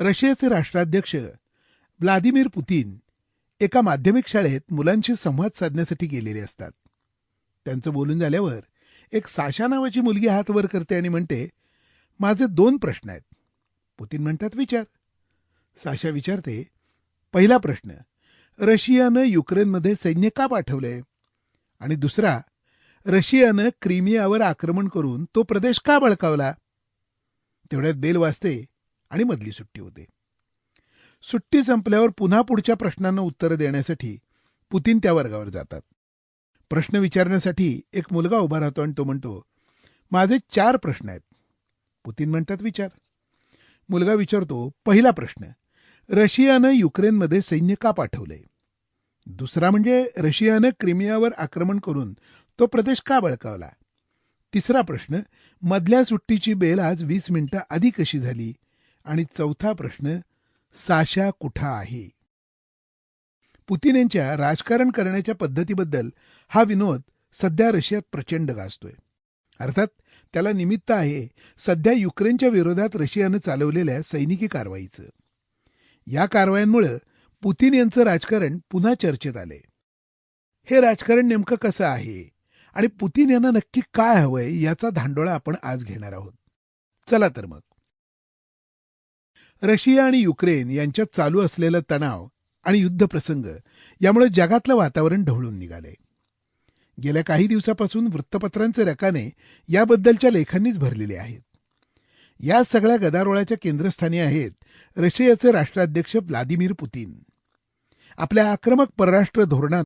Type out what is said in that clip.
रशियाचे राष्ट्राध्यक्ष Vladimir Putin एका माध्यमिक शाळेत मुलांशी संवाद साधण्यासाठी गेलेले असतात. त्यांचं बोलून झाल्यावर एक साशा नावाची मुलगी हात वर करते आणि म्हणते माझे दोन प्रश्न आहेत. पुतीन म्हणतात विचार. साशा विचारते पहिला प्रश्न रशियानं युक्रेनमध्ये सैन्य का पाठवलंय? आणि दुसरा रशियानं क्रिमियावर आक्रमण करून तो प्रदेश का बळकावला? तेवढ्यात बेल वाजते आणि मधली सुट्टी होते. सुट्टी संपल्यावर पुन्हा पुढच्या प्रश्नांना उत्तरं देण्यासाठी पुतीन त्या वर्गावर जातात. प्रश्न विचारण्यासाठी एक मुलगा उभा राहतो आणि तो म्हणतो माझे चार प्रश्न आहेत. पुतीन म्हणतात विचार. मुलगा विचारतो पहिला प्रश्न रशियानं युक्रेनमध्ये सैन्य का पाठवलंय? दुसरा म्हणजे रशियानं क्रिमियावर आक्रमण करून तो प्रदेश का बळकावला? तिसरा प्रश्न मधल्या सुट्टीची बेल आज वीस मिनिटं आधी कशी झाली? आणि चौथा प्रश्न साशा कुठा आहे? पुतीन यांच्या राजकारण करण्याच्या पद्धतीबद्दल हा विनोद सध्या रशियात प्रचंड गाजतोय. अर्थात त्याला निमित्त आहे सध्या युक्रेनच्या विरोधात रशियानं चालवलेल्या सैनिकी कारवाईचं. या कारवायांमुळे पुतीन यांचं राजकारण पुन्हा चर्चेत आले हे राजकारण नेमकं कसं आहे? आणि पुतीन यांना नक्की काय हवंय याचा धांडोळा आपण आज घेणार आहोत. चला तर मग. रशिया आणि युक्रेन यांच्यात चालू असलेला तणाव आणि युद्धप्रसंग यामुळे जगातलं वातावरण ढवळून निघालंय गेल्या काही दिवसापासून वृत्तपत्रांचे रकाने याबद्दलच्या लेखांनीच भरलेले आहेत. या सगळ्या गदारोळाच्या केंद्रस्थानी आहेत रशियाचे राष्ट्राध्यक्ष व्लादिमीर पुतीन. आपल्या आक्रमक परराष्ट्र धोरणात